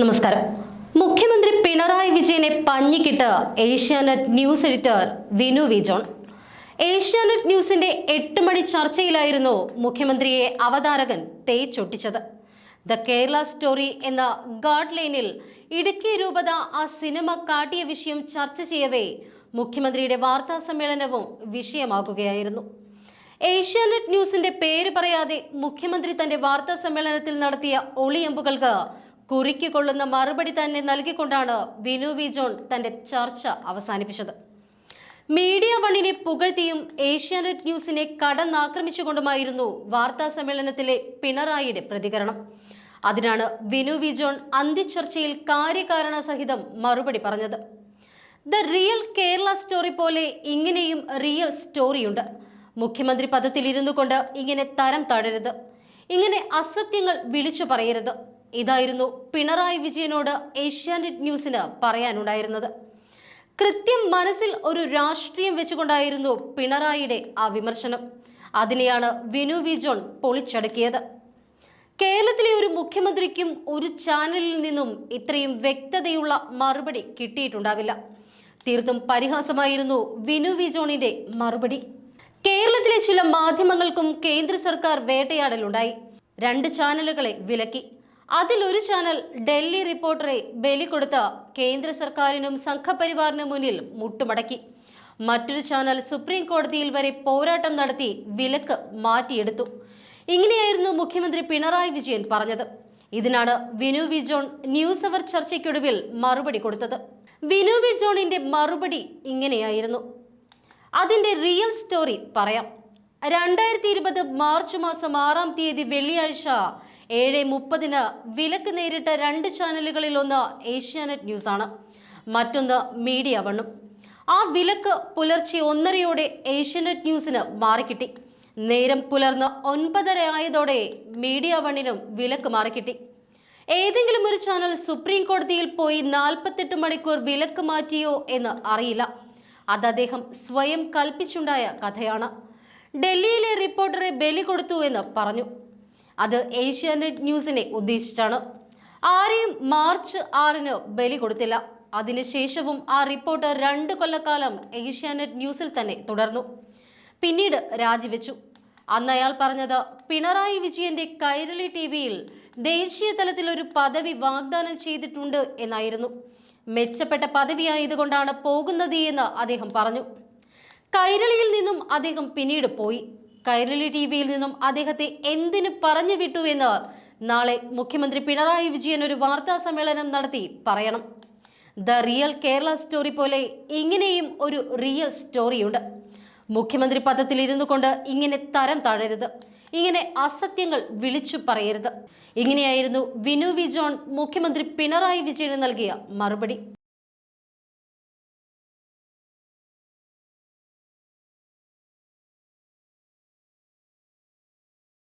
നമസ്കാരം. മുഖ്യമന്ത്രി പിണറായി വിജയനെ പഞ്ഞിക്കിട്ട് Asianet news editor Vinu V John. Asianet ന്യൂസിന്റെ എട്ട് മണി ചർച്ചയിലായിരുന്നു മുഖ്യമന്ത്രിയെ അവതാരകൻ തേച്ചൊട്ടിച്ചത്. ദ കേരള സ്റ്റോറി എന്ന ഗാഡ് ലൈനിൽ ഇടുക്കി രൂപത ആ സിനിമ കാട്ടിയ വിഷയം ചർച്ച ചെയ്യവേ മുഖ്യമന്ത്രിയുടെ വാർത്താ സമ്മേളനവും വിഷയമാകുകയായിരുന്നു. ഏഷ്യാനെറ്റ് ന്യൂസിന്റെ പേര് പറയാതെ മുഖ്യമന്ത്രി തന്റെ വാർത്താ സമ്മേളനത്തിൽ നടത്തിയ ഒളിയമ്പുകൾക്ക് കുറിക്ക് കൊള്ളുന്ന മറുപടി തന്നെ നൽകിക്കൊണ്ടാണ് വിനു വി ജോൺ തന്റെ ചർച്ച അവസാനിപ്പിച്ചത്. മീഡിയ വണ്ണിനെ പുകഴ്ത്തിയും ഏഷ്യാനെറ്റ് ന്യൂസിനെ കടന്നാക്രമിച്ചുകൊണ്ടുമായിരുന്നു വാർത്താ സമ്മേളനത്തിലെ പിണറായിയുടെ പ്രതികരണം. അതിനാണ് വിനു വി ജോൺ അന്ത്യചർച്ചയിൽ കാര്യകാരണ സഹിതം മറുപടി പറഞ്ഞത്. ദ റിയൽ കേരള സ്റ്റോറി പോലെ ഇങ്ങനെയും റിയൽ സ്റ്റോറിയുണ്ട്. മുഖ്യമന്ത്രി പദത്തിൽ ഇരുന്നു കൊണ്ട് ഇങ്ങനെ തരം തടരുത് ഇങ്ങനെ അസത്യങ്ങൾ വിളിച്ചു പറയരുത്. ഇതായിരുന്നു പിണറായി വിജയനോട് ഏഷ്യാനെറ്റ് ന്യൂസിന് പറയാനുണ്ടായിരുന്നത്. കൃത്യം മനസ്സിൽ ഒരു രാഷ്ട്രീയം വെച്ചുകൊണ്ടായിരുന്നു പിണറായിയുടെ ആ വിമർശനം. അതിനെയാണ് വിനു വി ജോൺ പൊളിച്ചടക്കിയത്. കേരളത്തിലെ ഒരു മുഖ്യമന്ത്രിക്കും ഒരു ചാനലിൽ നിന്നും ഇത്രയും വ്യക്തതയുള്ള മറുപടി കിട്ടിയിട്ടുണ്ടാവില്ല. തീർത്തും പരിഹാസമായിരുന്നു വിനു വി ജോണിന്റെ മറുപടി. കേരളത്തിലെ ചില മാധ്യമങ്ങൾക്കും കേന്ദ്ര സർക്കാർ വേട്ടയാടലുണ്ടായി. രണ്ട് ചാനലുകളെ വിലക്കി. അതിലൊരു ചാനൽ ഡൽഹി റിപ്പോർട്ടറെ ബലി കൊടുത്ത കേന്ദ്ര സർക്കാരിനും സംഘപരിവാറിനും മുന്നിൽ മുട്ടുമടക്കി. മറ്റൊരു ചാനൽ സുപ്രീം കോടതിയിൽ വരെ പോരാട്ടം നടത്തി വിലക്ക് മാറ്റിയെടുത്തു. ഇങ്ങനെയായിരുന്നു മുഖ്യമന്ത്രി പിണറായി വിജയൻ പറഞ്ഞത്. ഇതിനാണ് Vinu V John news hour ചർച്ചയ്ക്കൊടുവിൽ മറുപടി കൊടുത്തത്. വിനു വി ജോണിന്റെ മറുപടി ഇങ്ങനെയായിരുന്നു. അതിന്റെ റിയൽ സ്റ്റോറി പറയാം. രണ്ടായിരത്തി ഇരുപത് മാർച്ച് മാസം ആറാം തീയതി വെള്ളിയാഴ്ച ഏഴ് മുപ്പതിന് വിലക്ക് നേരിട്ട രണ്ട് ചാനലുകളിൽ ഒന്ന് ഏഷ്യാനെറ്റ് ന്യൂസ് ആണ് മറ്റൊന്ന് മീഡിയ വണ്ണും. ആ വിലക്ക് പുലർച്ചെ ഒന്നരയോടെ ഏഷ്യാനെറ്റ് ന്യൂസിന് മാറിക്കിട്ടി. നേരം പുലർന്ന് ഒൻപതര ആയതോടെ മീഡിയ വണ്ണിനും വിലക്ക് മാറിക്കിട്ടി. ഏതെങ്കിലും ഒരു ചാനൽ സുപ്രീം കോടതിയിൽ പോയി നാൽപ്പത്തെട്ട് മണിക്കൂർ വിലക്ക് മാറ്റിയോ എന്ന് അറിയില്ല. അത് അദ്ദേഹം സ്വയം കൽപ്പിച്ചുണ്ടായ കഥയാണ്. ഡൽഹിയിലെ റിപ്പോർട്ടറെ ബലി കൊടുത്തു എന്ന് പറഞ്ഞു. അത് ഏഷ്യാനെറ്റ് ന്യൂസിനെ ഉദ്ദേശിച്ചാണ്. ആരെയും മാർച്ച് ആറിന് ബലി കൊടുത്തില്ല. അതിനുശേഷവും ആ റിപ്പോർട്ട് രണ്ടു കൊല്ലക്കാലം ഏഷ്യാനെറ്റ് ന്യൂസിൽ തന്നെ തുടർന്നു. പിന്നീട് രാജിവെച്ചു. അന്ന് അയാൾ പറഞ്ഞത് പിണറായി വിജയന്റെ കൈരളി ടി വിയിൽ ദേശീയ തലത്തിൽ ഒരു പദവി വാഗ്ദാനം ചെയ്തിട്ടുണ്ട് എന്നായിരുന്നു. മെച്ചപ്പെട്ട പദവിയായതുകൊണ്ടാണ് പോകുന്നത് എന്ന് അദ്ദേഹം പറഞ്ഞു. കൈരളിയിൽ നിന്നും അദ്ദേഹം പിന്നീട് പോയി. കൈരളി ടി വിയിൽ നിന്നും അദ്ദേഹത്തെ എന്തിന് പറഞ്ഞു വിട്ടു എന്ന് നാളെ മുഖ്യമന്ത്രി പിണറായി വിജയൻ ഒരു വാർത്താ സമ്മേളനം നടത്തി പറയണം. ദ റിയൽ കേരള സ്റ്റോറി പോലെ ഇങ്ങനെയും ഒരു റിയൽ സ്റ്റോറിയുണ്ട്. മുഖ്യമന്ത്രി പദത്തിൽ ഇരുന്നു കൊണ്ട് ഇങ്ങനെ തരം താഴരുത്. ഇങ്ങനെ അസത്യങ്ങൾ വിളിച്ചു പറയരുത്. ഇങ്ങനെയായിരുന്നു വിനു വി ജോൺ മുഖ്യമന്ത്രി പിണറായി വിജയന് നൽകിയ മറുപടി.